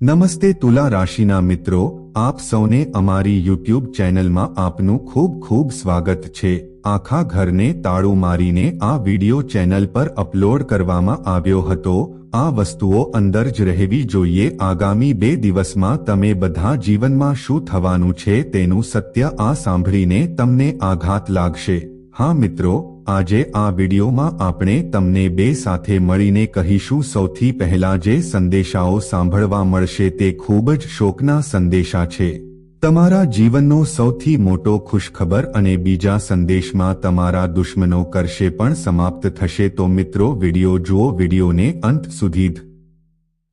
નમસ્તે તુલા રાશિના મિત્રો, આપ સૌને અમારી યુટ્યુબ ચેનલમાં આપનું ખૂબ ખૂબ સ્વાગત છે. આખા ઘરને તાળું મારીને આ વિડિયો ચેનલ પર અપલોડ કરવામાં આવ્યો હતો. આ વસ્તુઓ અંદર જ રહેવી જોઈએ. આગામી બે દિવસમાં તમે બધા જીવનમાં શું થવાનું છે તેનું સત્ય આ સાંભળીને તમને આઘાત લાગશે. હા મિત્રો, આજે આ વિડિયોમાં આપણે તમને બે સાથે મળીને કહીશું સૌથી પહેલા જે સંદેશાઓ સાંભળવા મળશે તે ખૂબ જ શોકના સંદેશા છે. તમારા જીવનનો સૌથી મોટો ખુશખબર અને બીજા સંદેશમાં તમારા દુશ્મનો કરશે પણ સમાપ્ત થશે તો મિત્રો વીડિયો જુઓ વિડીયોને અંત સુધી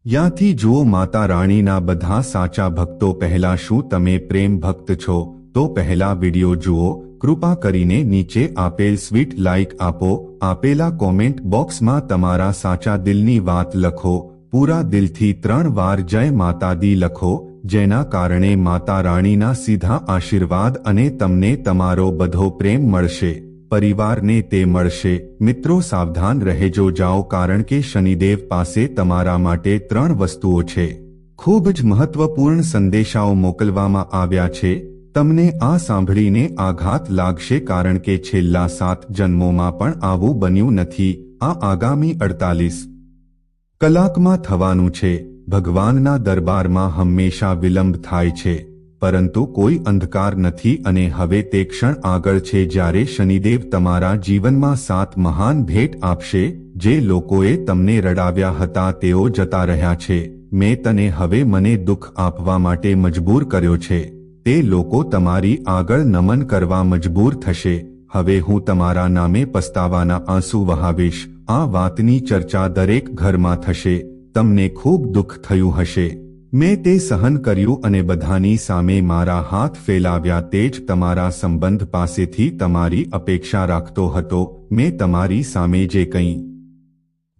યાથી જુઓ માતા રાણીના બધા સાચા ભક્તો પહેલા શું તમે પ્રેમ ભક્ત છો, તો પહેલા વિડિયો જુઓ કૃપા કરીને નીચે આપેલ સ્વીટ લાઇક આપો, આપેલા કોમેન્ટ બોક્સમાં તમારા સાચા દિલની વાત લખો, પૂરા દિલથી ત્રણ વાર જય માતાદી લખો, જેના કારણે માતા રાણીના સીધા આશીર્વાદ અને તમને તમારો બધો પ્રેમ મળશે, પરિવારને તે મળશે, મિત્રો સાવધાન રહેજો જાઓ કારણ કે શનિદેવ પાસે તમારા માટે ત્રણ વસ્તુઓ છે. ખૂબ જ મહત્વપૂર્ણ સંદેશાઓ મોકલવામાં આવ્યા છે તમને આ સાંભળીને આઘાત લાગશે કારણ કે છેલ્લા સાત જન્મોમાં પણ આવું બન્યું નથી. આ આગામી અડતાલીસ કલાકમાં થવાનું છે. ભગવાનના દરબારમાં હંમેશા વિલંબ થાય છે, પરંતુ કોઈ અંધકાર નથી અને હવે તે ક્ષણ આગળ છે જ્યારે શનિદેવ તમારા જીવનમાં સાત મહાન ભેટ આપશે. જે લોકોએ તમને રડાવ્યા હતા તેઓ જતા રહ્યા છે. મેં તને હવે મને દુઃખ આપવા માટે મજબૂર કર્યો છે. તે લોકો તમારી આગળ નમન કરવા મજબૂર થશે. હવે હું તમારા નામે પસ્તાવાના આંસુ વહાવીશ. આ વાતની ચર્ચા દરેક ઘરમાં થશે. તમને ખૂબ દુઃખ થયું હશે. મેં તે સહન કર્યું અને બધાની સામે મારા હાથ ફેલાવ્યા તે જ તમારા સંબંધ પાસેથી તમારી અપેક્ષા રાખતો હતો. મેં તમારી સામે જે કંઈ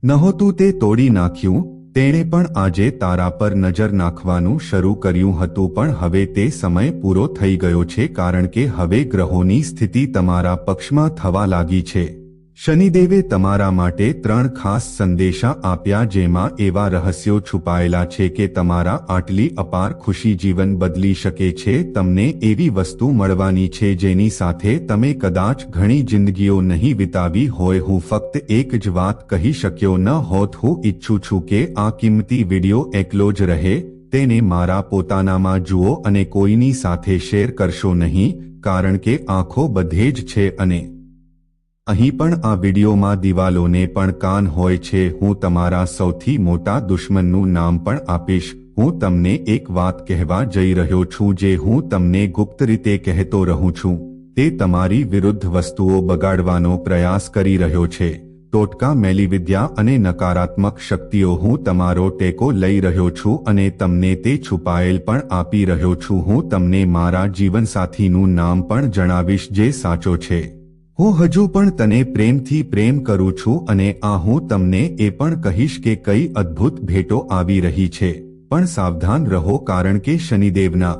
નહોતું તે તોડી નાખ્યું. તેણે પણ આજે તારા પર નજર નાખવાનું શરૂ કર્યું હતું, પણ હવે તે સમય પૂરો થઈ ગયો છે, કારણ કે હવે ગ્રહોની સ્થિતિ તમારા પક્ષમાં થવા લાગી છે. શનિદેવે તમારા માટે ત્રણ ખાસ સંદેશા આપ્યા જેમાં એવા રહસ્યો છુપાયેલા છે કે તમારા આટલી અપાર ખુશી જીવન બદલી શકે છે, તમને એવી વસ્તુ મળવાની છે જેની સાથે તમે કદાચ ઘણી જિંદગીઓ નહીં વિતાવી હોય. હું ફક્ત એક જ વાત કહી શક્યો ન હોત. હું ઈચ્છું છું કે આ કિંમતી વિડિયો એકલો જ રહે, તેને મારા પોતાનામાં જુઓ અને કોઈની સાથે શેર કરશો નહીં, કારણ કે આંખો બધે જ છે અને અહીં પણ આ વિડીયોમાં દિવાલોને પણ કાન હોય છે. હું તમારા સૌથી મોટા દુશ્મનનું નામ પણ આપીશ. હું તમને એક વાત કહેવા જઈ રહ્યો છું જે હું તમને ગુપ્ત રીતે કહેતો રહું છું. તે તમારી વિરુદ્ધ વસ્તુઓ બગાડવાનો પ્રયાસ કરી રહ્યો છે. ટોટકા મેલીવિદ્યા અને નકારાત્મક શક્તિઓ હું તમારો ટેકો લઈ રહ્યો છું અને તમને તે છુપાયેલ પણ આપી રહ્યો છું. હું તમને મારા જીવનસાથીનું નામ પણ જણાવીશ જે સાચો છે. હું હજુ પણ તને પ્રેમથી પ્રેમ કરું છું અને આ હું તમને એ પણ કહીશ કે કઈ અદ્ભુત ભેટો આવી રહી છે. પણ સાવધાન રહો કારણ કે શનિદેવના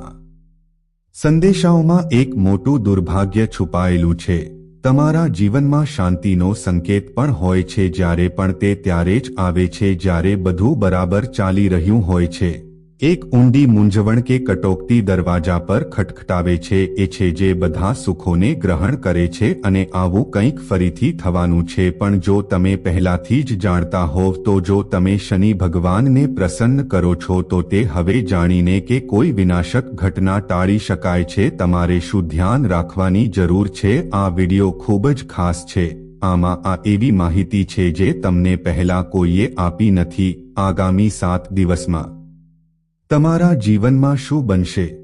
સંદેશાઓમાં એક મોટું દુર્ભાગ્ય છુપાયેલું છે. તમારા જીવનમાં શાંતિનો સંકેત પણ હોય છે જ્યારે પણ તે ત્યારે જ આવે છે જ્યારે બધું બરાબર ચાલી રહ્યું હોય છે. એક ઊંડી મૂંઝવણ કે કટોકટી દરવાજા પર ખટખટાવે છે, એ છે જે બધા સુખોને ગ્રહણ કરે છે અને આવું કંઈક ફરીથી થવાનું છે. પણ જો તમે પહેલાથી જ જાણતા હોવ તો જો તમે શનિ ભગવાનને પ્રસન્ન કરો છો, તો તે હવે જાણીને કે કોઈ વિનાશક ઘટના ટાળી શકાય છે. તમારે શું ધ્યાન રાખવાની જરૂર છે? આ વિડિયો ખૂબ જ ખાસ છે. આમાં આ એવી માહિતી છે જે તમને પહેલા કોઈએ આપી નથી. આગામી સાત દિવસમાં તમારા જીવનમાં શું બનશે?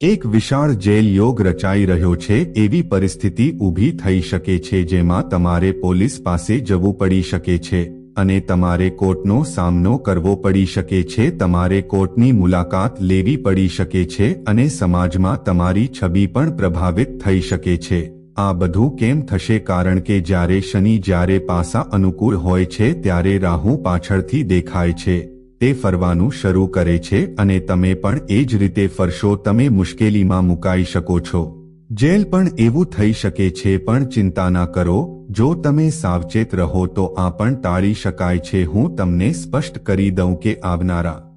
એક વિશાળ જેલ યોગ રચાઈ રહ્યો છે, એવી પરિસ્થિતિ ઊભી થઈ શકે છે જેમાં તમારે પોલીસ પાસે જવું પડી શકે છે અને તમારે કોર્ટનો સામનો કરવો પડી શકે છે, તમારે કોર્ટની મુલાકાત લેવી પડી શકે છે અને સમાજમાં તમારી છબી પણ પ્રભાવિત થઈ શકે છે. આ બધું કેમ થશે? કારણ કે જ્યારે શનિ જ્યારે પાસા અનુકૂળ હોય છે, ત્યારે રાહુ પાછળથી દેખાય છે. તે ફરવાનું શરૂ કરે છે અને તમે પણ એ જ રીતે ફરશો, તમે મુશ્કેલીમાં મુકાઈ શકો છો. જેલ પણ એવું થઈ શકે છે, પણ ચિંતા ના કરો. જો તમે સાવચેત રહો તો આ પણ ટાળી શકાય છે. હું તમને સ્પષ્ટ કરી દઉં કે આવનારા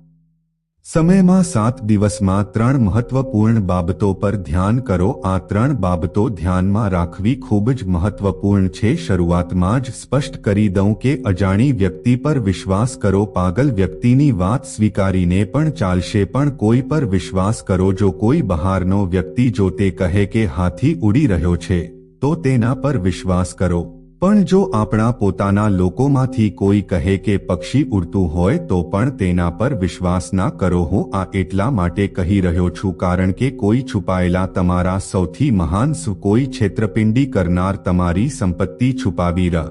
સમયમાં સાત દિવસમાં ત્રણ મહત્વપૂર્ણ બાબતો પર ધ્યાન કરો. આ ત્રણ બાબતો ધ્યાનમાં રાખવી ખૂબ જ મહત્વપૂર્ણ છે. શરૂઆતમાં જ સ્પષ્ટ કરી દઉં કે અજાણી વ્યક્તિ પર વિશ્વાસ કરો. પાગલ વ્યક્તિની વાત સ્વીકારીને પણ ચાલશે. પણ કોઈ પર વિશ્વાસ કરો. જો કોઈ બહારનો વ્યક્તિ જો તે કહે કે હાથી ઉડી રહ્યો છે, તો તેના પર વિશ્વાસ કરો. પણ જો આપણા પોતાના લોકોમાંથી કોઈ કહે કે પક્ષી ઉડતું હોય તો પણ તેના પર વિશ્વાસ ના કરો. હું આ એટલા માટે કહી રહ્યો છું કારણ કે કોઈ છુપાયેલા તમારા સૌથી મહાન કોઈ છેતરપિંડી કરનાર તમારી સંપત્તિ છુપાવી ર.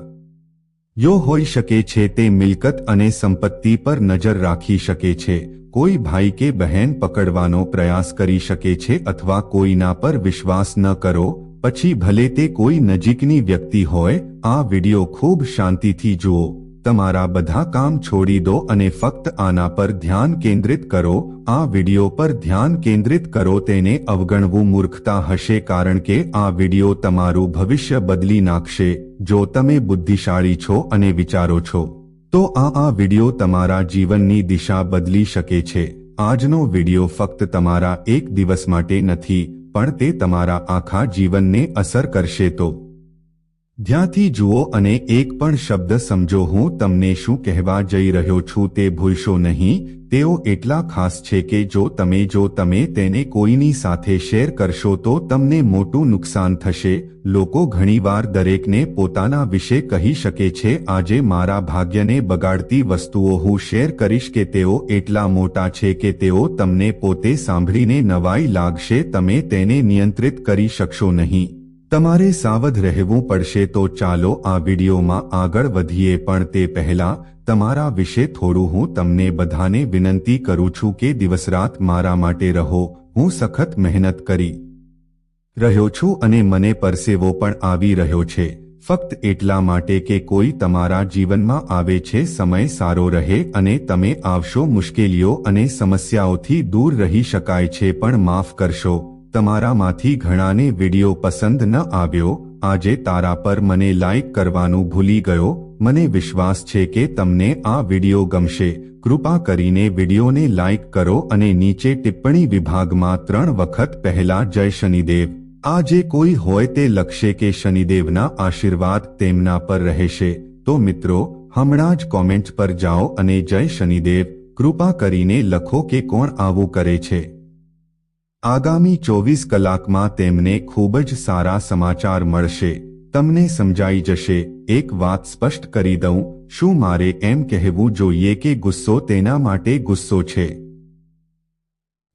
યો હોઈ શકે છે તે મિલકત અને સંપત્તિ પર નજર રાખી શકે છે. કોઈ ભાઈ કે બહેન પકડવાનો પ્રયાસ કરી શકે છે અથવા કોઈના પર વિશ્વાસ ન કરો. પછી ભલે તે કોઈ નજીકની વ્યક્તિ હોય, આ વિડિયો ખૂબ શાંતિથી જુઓ. તમારા બધા કામ છોડી દો અને ફક્ત આના પર ધ્યાન કેન્દ્રિત કરો. આ વિડિયો પર ધ્યાન કેન્દ્રિત કરો તેને અવગણવું મૂર્ખતા હશે કારણ કે આ વિડિયો તમારું ભવિષ્ય બદલી નાખશે. જો તમે બુદ્ધિશાળી છો અને વિચારો છો, તો આ આ વિડિયો તમારા જીવનની દિશા બદલી શકે છે. આજનો વિડિયો ફક્ત તમારા એક દિવસ માટે નથી પણ તે તમારા આખા જીવનને અસર કરશે તો. ધ્યાનથી જુઓ અને એક પણ શબ્દ સમજો, હું તમને શું કહેવા જઈ રહ્યો છું તે ભૂલશો નહીં. તેઓ એટલા ખાસ છે કે જો તમે જો તમે તેને કોઈની સાથે શેર કરશો તો તમને મોટું નુકસાન થશે. લોકો ઘણીવાર દરેકને પોતાના વિશે કહી શકે છે, આજે મારા ભાગ્યને બગાડતી વસ્તુઓ હું શેર કરીશ કે તેઓ એટલા મોટા છે કે તેઓ તમને પોતે સાંભળીને નવાઈ લાગશે. તમે તેને નિયંત્રિત કરી શકશો નહીં. તમારે સાવધ રહેવું પડશે તો ચાલો આ વિડીયોમાં આગળ વધીએ, પણ તે પહેલા તમારા વિશે થોડું હું તમને બધાને વિનંતી કરું છું કે દિવસરાત મારા માટે રહો. હું સખત મહેનત કરી રહ્યો છું અને મને પરસેવો પણ આવી રહ્યો છે. ફક્ત એટલા માટે કે કોઈ તમારા જીવનમાં આવે છે, સમય સારો રહે અને તમે આવશો મુશ્કેલીઓ અને સમસ્યાઓથી દૂર રહી શકાય છે, પણ માફ કરશો. તમારામાંથી ઘણાને વિડિયો પસંદ ન આવ્યો, આજે તારા પર મને લાઈક કરવાનું ભૂલી ગયો, મને વિશ્વાસ છે કે તમને આ વિડિયો ગમશે, કૃપા કરીને વિડિયોને લાઈક કરો અને નીચે ટિપ્પણી વિભાગમાં ત્રણ વખત પહેલા જય શનિદેવ. આ જે કોઈ હોય તે લખશે કે શનિદેવના આશીર્વાદ તેમના પર રહેશે. તો મિત્રો, હમણાં જ કોમેન્ટ પર જાઓ અને જય શનિદેવ, કૃપા કરીને લખો કે કોણ આવું કરે છે. આગામી ચોવીસ કલાકમાં તેમને ખૂબ જ સારા સમાચાર મળશે. તમને સમજાઈ જશે. એક વાત સ્પષ્ટ કરી દઉં. શું મારે એમ કહેવું જોઈએ કે ગુસ્સો તેના માટે ગુસ્સો છે?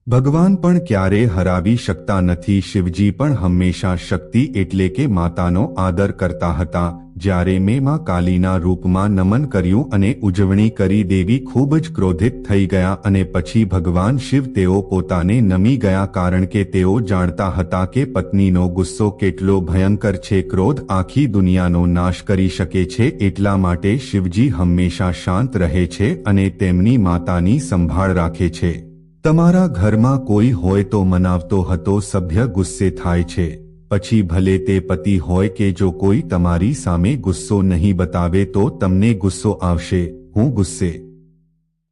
ભગવાન પણ ક્યારે હરાવી શકતા નથી. શિવજી પણ હંમેશા શક્તિ એટલે કે માતાનો આદર કરતા હતા. જ્યારે મેં માં કાલીના રૂપમાં નમન કર્યું અને ઉજવણી કરી દેવી ખૂબ જ ક્રોધિત થઈ ગયા અને પછી ભગવાન શિવ તેઓ પોતાને નમી ગયા કારણ કે તેઓ જાણતા હતા કે પત્નીનો ગુસ્સો કેટલો ભયંકર છે. ક્રોધ આખી દુનિયાનો નાશ કરી શકે છે. એટલા માટે શિવજી હંમેશા શાંત રહે છે અને તેમની માતાની સંભાળ રાખે છે. તમારા ઘરમાં કોઈ હોય તો મનાવતો હતો, સભ્ય ગુસ્સે થાય છે. પછી ભલે તે પતિ હોય કે જો કોઈ તમારી સામે ગુસ્સો નહીં બતાવે તો તમને ગુસ્સો આવશે. હું ગુસ્સે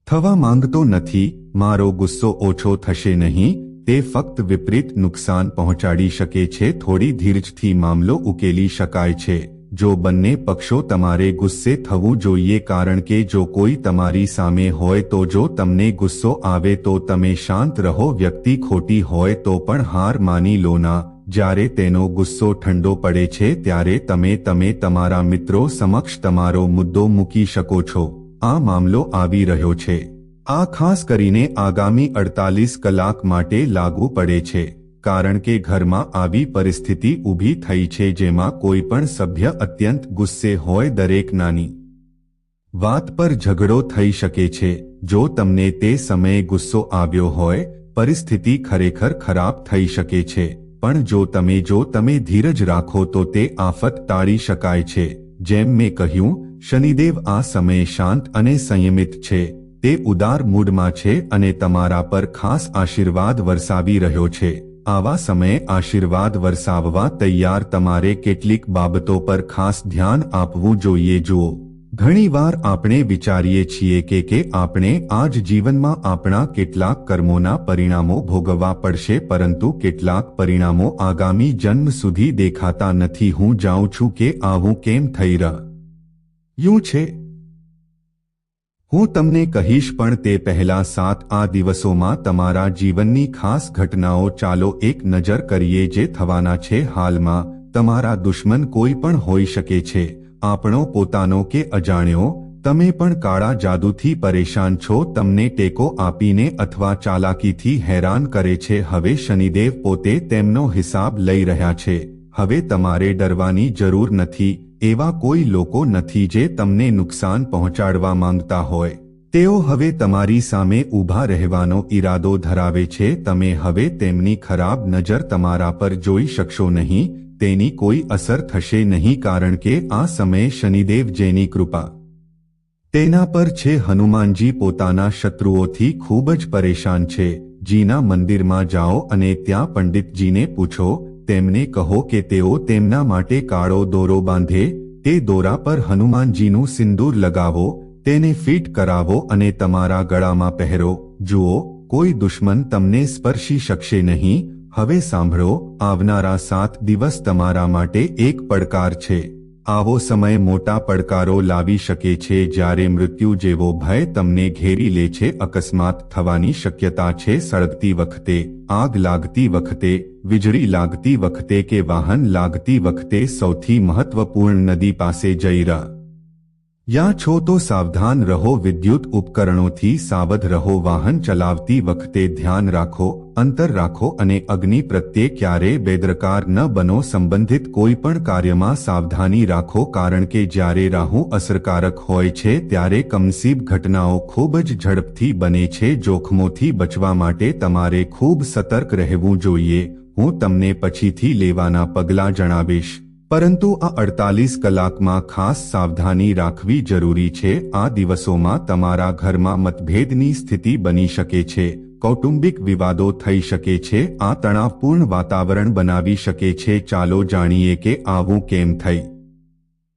થવા માંગતો નથી, મારો ગુસ્સો ઓછો થશે નહીં, તે ફક્ત વિપરીત નુકસાન પહોંચાડી શકે છે, થોડી ધીરજથી મામલો ઉકેલી શકાય છે. જો બંને પક્ષો તમારે ગુસ્સે થવું જોઈએ કારણ કે જો કોઈ તમારી સામે હોય તો જો તમને ગુસ્સો આવે તો તમે શાંત રહો, વ્યક્તિ ખોટી હોય તો પણ હાર માની લો ના. જ્યારે તેનો ગુસ્સો ઠંડો પડે છે ત્યારે તમે તમે તમારા મિત્રો સમક્ષ તમારો મુદ્દો મૂકી શકો છો. આ મામલો આવી રહ્યો છે. આ ખાસ કરીને આગામી અડતાલીસ કલાક માટે લાગુ પડે છે. કારણ કે ઘરમાં આવી પરિસ્થિતિ ઊભી થઈ છે જેમાં કોઈ પણ સભ્ય અત્યંત ગુસ્સે હોય દરેક નાની વાત પર ઝઘડો થઈ શકે છે. જો તમને તે સમયે ગુસ્સો આવ્યો હોય, પરિસ્થિતિ ખરેખર ખરાબ થઈ શકે છે. પણ જો તમે જો તમે ધીરજ રાખો તો તે આફત ટાળી શકાય છે. જેમ મેં કહ્યું, શનિદેવ આ સમયે શાંત અને સંયમિત છે. તે ઉદાર મૂડમાં છે અને તમારા પર ખાસ આશીર્વાદ વરસાવી રહ્યો છે. આવા સમયે આશીર્વાદ વરસાવવા તૈયાર તમારે કેટલીક બાબતો પર ખાસ ધ્યાન આપવું જોઈએ. જુઓ ઘણીવાર આપણે વિચારીએ છીએ કે કે આપણે આજ જીવનમાં આપણા કેટલાક કર્મોના પરિણામો ભોગવવા પડશે, પરંતુ કેટલાક પરિણામો આગામી જન્મ સુધી દેખાતા નથી. હું જાઉં છું કે આવું કેમ થઈ રહ્યું છે હું તમને કહીશ પણ તે પહેલા સાત આ દિવસોમાં તમારા જીવનની ખાસ ઘટનાઓ ચાલો એક નજર કરીએ જે થવાના છે હાલમાં. તમારા દુશ્મન કોઈ પણ હોઈ શકે છે. આપણો પોતાનો કે અજાણ્યો, તમે પણ કાળા જાદુથી પરેશાન છો, તમને ટેકો આપીને અથવા ચાલાકીથી હેરાન કરે છે. હવે શનિદેવ પોતે તેમનો હિસાબ લઈ રહ્યા છે. હવે તમારે ડરવાની જરૂર નથી. એવા કોઈ લોકો નથી જે તમને નુકસાન પહોંચાડવા માંગતા હોય. તેઓ હવે તમારી સામે ઊભા રહેવાનો ઈરાદો ધરાવે છે. તમે હવે તેમની ખરાબ નજર તમારા પર જોઈ શકશો નહીં. તેની કોઈ અસર થશે નહીં કારણ કે આ સમયે શનિદેવ જેની કૃપા તેના પર છે. હનુમાનજી પોતાના શત્રુઓથી ખૂબ જ પરેશાન છે. જીના મંદિરમાં જાઓ અને ત્યાં પંડિતજીને પૂછો તેમને કહો કે તેઓ તેમના માટે કાળો દોરો બાંધે, તે દોરા પર હનુમાનજીનું સિંદૂર લગાવો, તેને ફિટ કરાવો અને તમારા ગળામાં પહેરો. જુઓ, કોઈ દુશ્મન તમને સ્પર્શી શકશે નહીં. હવે સાંભળો, આવનારા સાત દિવસ તમારા માટે એક પડકાર છે. આવો સમય મોટા પડકારો લાવી શકે છે જ્યારે મૃત્યુ જેવો ભય તમને ઘેરી લે છે, અકસ્માત થવાની શક્યતા છે, સળગતી વખતે, આગ લાગતી વખતે, વીજળી લાગતી વખતે કે વાહન લાગતી વખતે સૌથી મહત્વપૂર્ણ નદી પાસે જઈ રહ્યા યા છો તો સાવધાન રહો, વિદ્યુત ઉપકરણોથી સાવધ રહો, વાહન ચલાવતી વખતે ધ્યાન રાખો, અંતર રાખો અને અગ્નિ પ્રત્યે ક્યારેય બેદરકાર ન બનો, સંબંધિત કોઈ પણ કાર્યમાં સાવધાની રાખો, કારણ કે જ્યારે રાહુ અસરકારક હોય છે, ત્યારે કમસીબ ઘટનાઓ ખૂબ જ ઝડપથી બને છે, જોખમોથી બચવા માટે તમારે ખૂબ સતર્ક રહેવું જોઈએ. હું તમને પછીથી લેવાના પગલાં જણાવીશ. પરંતુ આ અડતાલીસ કલાકમાં ખાસ સાવધાની રાખવી જરૂરી છે. આ દિવસોમાં તમારા ઘરમાં મતભેદની સ્થિતિ બની શકે છે. કૌટુંબિક વિવાદો થઈ શકે છે. આ તણાવપૂર્ણ વાતાવરણ બનાવી શકે છે. ચાલો જાણીએ કે આવું કેમ થઈ?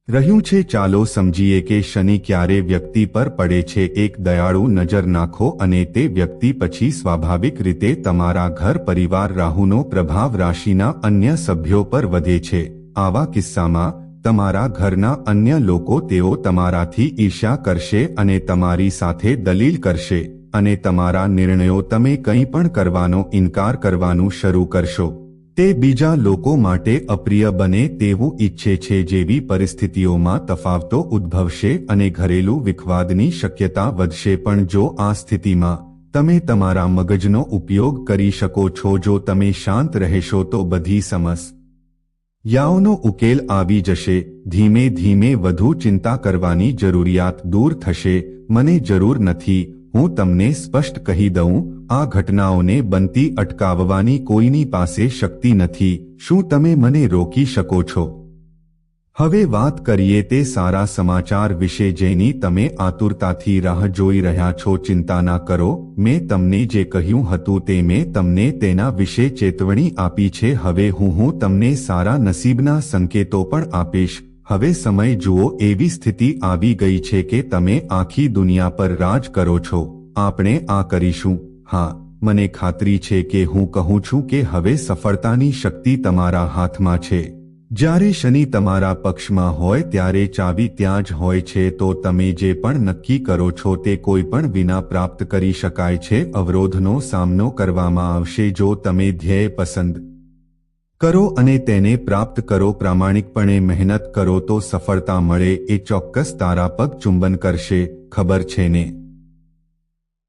રહ્યું છે. ચાલો સમજીએ કે શનિ ક્યારે વ્યક્તિ પર પડે છે. એક દયાળુ નજર નાખો અને તે વ્યક્તિ પછી સ્વાભાવિક રીતે તમારા ઘર પરિવાર રાહુનો પ્રભાવ રાશિના અન્ય સભ્યો પર વધે છે. આવા કિસ્સામાં તમારા ઘરના અન્ય લોકો તેઓ તમારાથી ઈર્ષ્યા કરશે અને તમારી સાથે દલીલ કરશે અને તમારા નિર્ણયો તમે કંઈ પણ કરવાનો ઇનકાર કરવાનું શરૂ કરશો. તે બીજા લોકો માટે અપ્રિય બને તેવું ઈચ્છે છે જેવી પરિસ્થિતિઓમાં તફાવતો ઉદ્ભવશે અને ઘરેલુ વિખવાદની શક્યતા વધશે. પણ જો આ સ્થિતિમાં તમે તમારા મગજનો ઉપયોગ કરી શકો છો, જો તમે શાંત રહેશો તો બધી સમસ્યા યાઓનો ઉકેલ આવી જશે. ધીમે ધીમે વધુ ચિંતા કરવાની જરૂરિયાત દૂર થશે. મને જરૂર નથી. હું તમને સ્પષ્ટ કહી દઉં, આ ઘટનાઓને બનતી અટકાવવાની કોઈની પાસે શક્તિ નથી. શું તમે મને રોકી શકો છો? હવે વાત કરીએ તે સારા સમાચાર વિશે જેની તમે આતુરતાથી રાહ જોઈ રહ્યા છો, ચિંતા ના કરો. મેં તમને જે કહ્યું હતું તે મેં તમને તેના વિશે ચેતવણી આપી છે. હવે હું હું તમને સારા નસીબના સંકેતો પણ આપીશ. હવે સમય જુઓ, એવી સ્થિતિ આવી ગઈ છે કે તમે આખી દુનિયા પર રાજ કરો છો. આપણે આ કરીશું. હા, મને ખાતરી છે કે હું કહું છું કે હવે સફળતાની શક્તિ તમારા હાથમાં છે. જ્યારે શનિ તમારા પક્ષમાં હોય ત્યારે ચાવી ત્યાં જ હોય છે, તો તમે જે પણ નક્કી કરો છો તે કોઈ પણ વિના પ્રાપ્ત કરી શકાય છે. અવરોધનો સામનો કરવામાં આવશે જો તમે ધ્યેય પસંદ કરો અને તેને પ્રાપ્ત કરો. પ્રામાણિકપણે મહેનત કરો તો સફળતા મળે, એ ચોક્કસ તારા પગ ચુંબન કરશે. ખબર છે ને?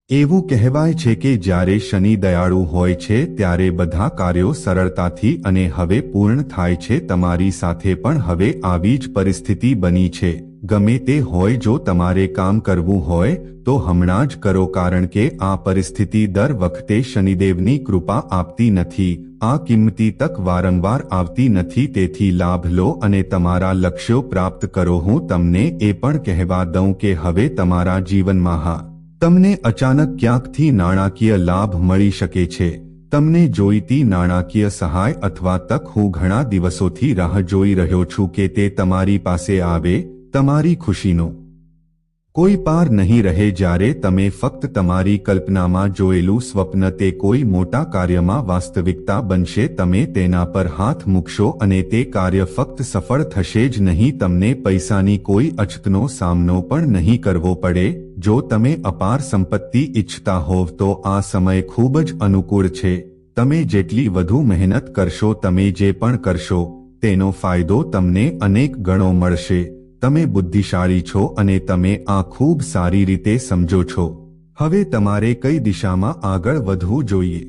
એવું કહેવાય છે કે જ્યારે શનિ દયાળુ હોય છે ત્યારે બધા કાર્યો સરળતાથી અને હવે પૂર્ણ થાય છે તમારી સાથે પણ હવે આવી જ પરિસ્થિતિ બની છે. ગમે તે હોય જો તમારે કામ કરવું હોય, તો હમણાં જ કરો કારણ કે આ પરિસ્થિતિ દર વખતે શનિદેવની કૃપા આપતી નથી. આ કિંમતી તક વારંવાર આવતી નથી, તેથી લાભ લો અને તમારા લક્ષ્યો પ્રાપ્ત કરો. હું તમને એ પણ કહેવા દઉં કે હવે તમારા જીવનમાં હા તમને અચાનક ક્યાંકથી નાણાકીય લાભ મળી શકે છે? તમને જોઈતી નાણાકીય સહાય અથવા તક હું ઘણા દિવસોથી રાહ જોઈ રહ્યો છું કે તે તમારી પાસે આવે, તમારી ખુશીનો કોઈ પાર નહીં રહે જ્યારે તમે ફક્ત તમારી કલ્પનામાં જોયેલું સ્વપ્ન તે કોઈ મોટા કાર્યમાં વાસ્તવિકતા બનશે, તમે તેના પર હાથ મૂકશો અને તે કાર્ય ફક્ત સફળ થશે જ નહીં, તમને પૈસાની કોઈ અછતનો સામનો પણ નહીં કરવો પડે. જો તમે અપાર સંપત્તિ ઈચ્છતા હોવ તો આ સમય ખૂબ જ અનુકૂળ છે. તમે જેટલી વધુ મહેનત કરશો, તમે જે પણ કરશો, તેનો ફાયદો તમને અનેક ગણો મળશે. તમે બુદ્ધિશાળી છો અને તમે આ ખૂબ સારી રીતે સમજો છો. હવે તમારે કઈ દિશામાં આગળ વધવું જોઈએ?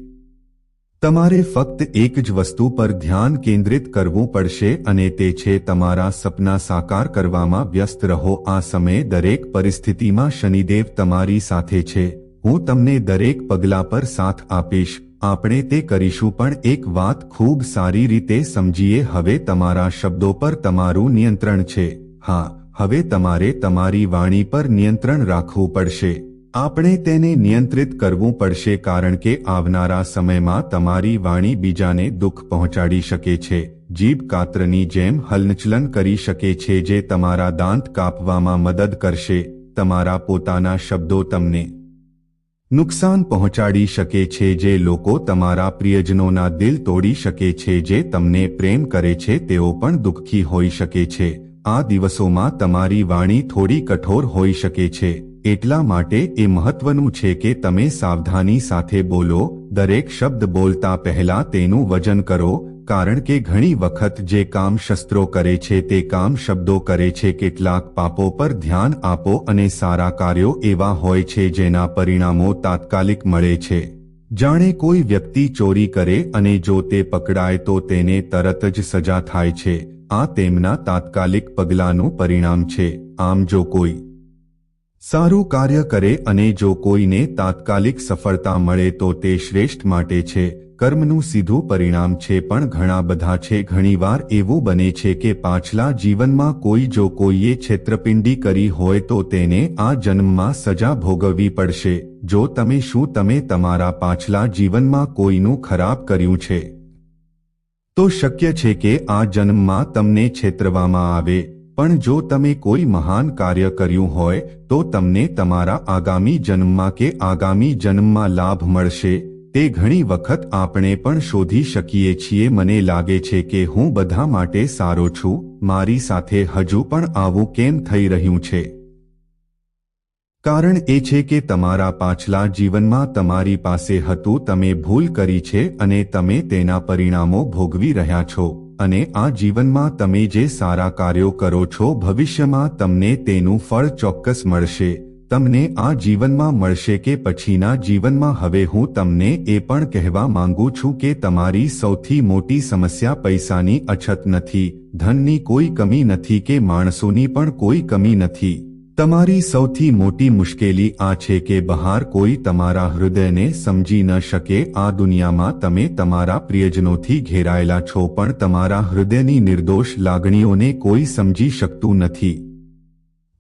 તમારે ફક્ત એક જ વસ્તુ પર ધ્યાન કેન્દ્રિત કરવું પડશે અને તે છે તમારા સપના સાકાર કરવામાં વ્યસ્ત રહો. આ સમયે દરેક પરિસ્થિતિમાં શનિદેવ તમારી સાથે છે. હું તમને દરેક પગલા પર સાથ આપીશ. આપણે તે કરીશું પણ એક વાત ખૂબ સારી રીતે સમજીએ. હવે તમારા શબ્દો પર તમારું નિયંત્રણ છે. હા, હવે તમારે તમારી વાણી પર નિયંત્રણ રાખવું પડશે. આપણે તેને નિયંત્રિત કરવું પડશે કારણ કે આવનારા સમયમાં તમારી વાણી બીજાને દુઃખ પહોંચાડી શકે છે. જીભ કાતરની જેમ હલનચલન કરી શકે છે જે તમારા દાંત કાપવામાં મદદ કરશે. તમારા પોતાના શબ્દો તમને નુકસાન પહોંચાડી શકે છે જે લોકો તમારા પ્રિયજનોના દિલ તોડી શકે છે જે તમને પ્રેમ કરે છે તેઓ પણ દુઃખી હોઈ શકે છે. આ દિવસોમાં તમારી વાણી થોડી કઠોર હોઈ શકે છે. એટલા માટે એ મહત્વનું છે કે તમે સાવધાની સાથે બોલો, દરેક શબ્દ બોલતા પહેલા તેનું વજન કરો, કારણ કે ઘણી વખત જે કામ શસ્ત્રો કરે છે તે કામ શબ્દો કરે છે કેટલાક પાપો પર ધ્યાન આપો અને સારા કાર્યો એવા હોય છે જેના પરિણામો તાત્કાલિક મળે છે. જાણે કોઈ વ્યક્તિ ચોરી કરે અને જો તે પકડાય તો તેને તરત જ સજા થાય છે. આ તેમના તાત્કાલિક પગલાંનું પરિણામ છે. આમ જો કોઈ સારું કાર્ય કરે અને જો કોઈને તાત્કાલિક સફળતા મળે તો તે શ્રેષ્ઠ માટે છે. કર્મનું સીધું પરિણામ છે પણ ઘણા બધા છે. ઘણીવાર એવું બને છે કે પાછલા જીવનમાં કોઈ જો કોઈએ છેતરપિંડી કરી હોય તો તેને આ જન્મમાં સજા ભોગવવી પડશે. જો તમે શું તમે તમારા પાછલા જીવનમાં કોઈનું ખરાબ કર્યું છે? તો શક્ય છે કે આ જન્મમાં તમને છેતરવામાં આવે. પણ જો તમે કોઈ મહાન કાર્ય કર્યું હોય, તો તમને તમારા આગામી જન્મમાં કે આગામી જન્મમાં લાભ મળશે. તે ઘણી વખત આપણે પણ શોધી શકીએ છીએ. મને લાગે છે કે હું બધા માટે સારો છું. મારી સાથે હજુ પણ આવું કેમ થઈ રહ્યું છે? કારણ એ છે કે તમારા પાછલા જીવનમાં તમારી પાસે હતું તમે ભૂલ કરી છે અને તમે તેના પરિણામો ભોગવી રહ્યા છો. અને આ જીવનમાં તમે જે સારા કાર્યો કરો છો ભવિષ્યમાં તમને તેનું ફળ ચોક્કસ મળશે. તમને આ જીવનમાં મળશે કે પછીના જીવનમાં હવે હું તમને એ પણ કહેવા માંગુ છું કે તમારી સૌથી મોટી સમસ્યા પૈસાની અછત નથી, ધનની કોઈ કમી નથી કે માણસોની પણ કોઈ કમી નથી. તમારી સૌથી મોટી મુશ્કેલી આ છે કે બહાર કોઈ તમારા હૃદયને સમજી ન શકે. આ દુનિયામાં તમે તમારા પ્રિયજનોથી ઘેરાયેલા છો, પણ તમારા હૃદયની નિર્દોષ લાગણીઓને કોઈ સમજી શકતું નથી.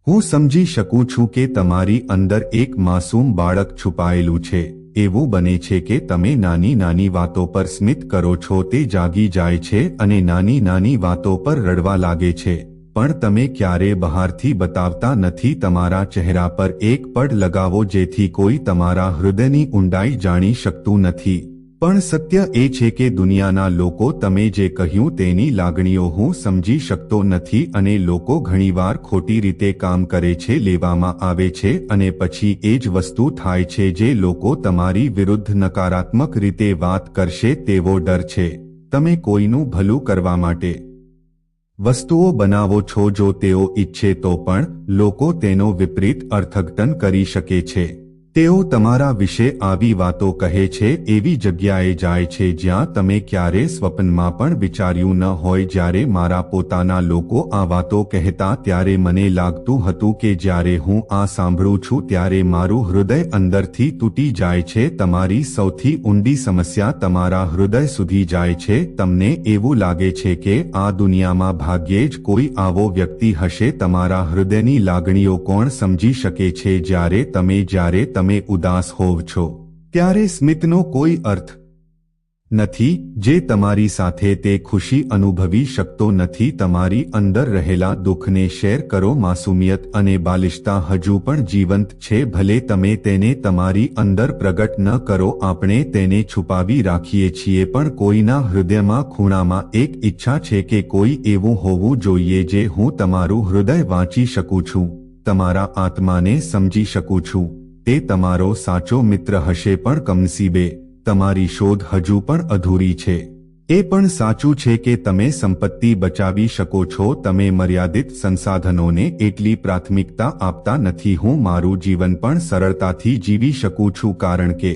હું સમજી શકું છું કે તમારી અંદર એક માસૂમ બાળક છુપાયેલું છે. એવું બને છે કે તમે નાની નાની વાતો પર સ્મિત કરો છો, તે જાગી જાય છે અને નાની નાની વાતો પર રડવા લાગે છે. પણ તમે ક્યારે બહારથી બતાવતા નથી તમારા ચહેરા પર એક પડ લગાવો જેથી કોઈ તમારા હૃદયની ઊંડાઈ જાણી શકતું નથી. પણ સત્ય એ છે કે દુનિયાના લોકો તમે જે કહ્યું તેની લાગણીઓ હું સમજી શકતો નથી અને લોકો ઘણીવાર ખોટી રીતે કામ કરે છે, લેવામાં આવે છે અને પછી એ જ વસ્તુ થાય છે જે લોકો તમારી વિરુદ્ધ નકારાત્મક રીતે વાત કરશે તેવો ડર છે. તમે કોઈનું ભલું કરવા માટે વસ્તુઓ બનાવો છો જો તેઓ ઈચ્છે તો પણ લોકો તેનો વિપરીત અર્થઘટન કરી શકે છે. તેઓ તમારા વિશે આવી વાતો કહે છે, એવી જગ્યાએ જાય છે જ્યાં તમે ક્યારે સ્વપ્નમાં પણ વિચાર્યું ન હોય, જ્યારે મારા પોતાના લોકો આ વાતો કહેતા ત્યારે મને લાગતું હતું કે જ્યારે હું આ સાંભળું છું ત્યારે મારું હૃદય અંદરથી તૂટી જાય છે, તમારી સૌથી ઊંડી સમસ્યા તમારા હૃદય સુધી જાય છે, તમને એવું લાગે છે કે આ દુનિયામાં ભાગ્યે જ કોઈ આવો વ્યક્તિ હશે, તમારા હૃદયની લાગણીઓ કોણ સમજી શકે છે, જ્યારે તમે, જ્યારે તમે ઉદાસ હોવ છો? ત્યારે સ્મિતનો કોઈ અર્થ નથી જે તમારી સાથે તે ખુશી અનુભવી શકતો નથી. તમારી અંદર રહેલા દુઃખને શેર કરો માસુમિયત અને બાલિશતા હજુ પણ જીવંત છે. ભલે તમે તેને તમારી અંદર પ્રગટ ન કરો, આપણે તેને છુપાવી રાખીએ છીએ, પણ કોઈના હૃદયમાં ખૂણામાં એક ઈચ્છા છે કે કોઈ એવું હોવું જોઈએ જે હું તમારું હૃદય વાંચી શકું છું, તમારા આત્માને સમજી શકું છું. તે તમારો સાચો મિત્ર હશે પણ કમનસીબે, તમારી શોધ હજુ પણ અધૂરી છે. એ પણ સાચું છે કે તમે સંપત્તિ બચાવી શકો છો, તમે મર્યાદિત સંસાધનોને એટલી પ્રાથમિકતા આપતા નથી, હું મારું જીવન પણ સરળતાથી જીવી શકું છું કારણ કે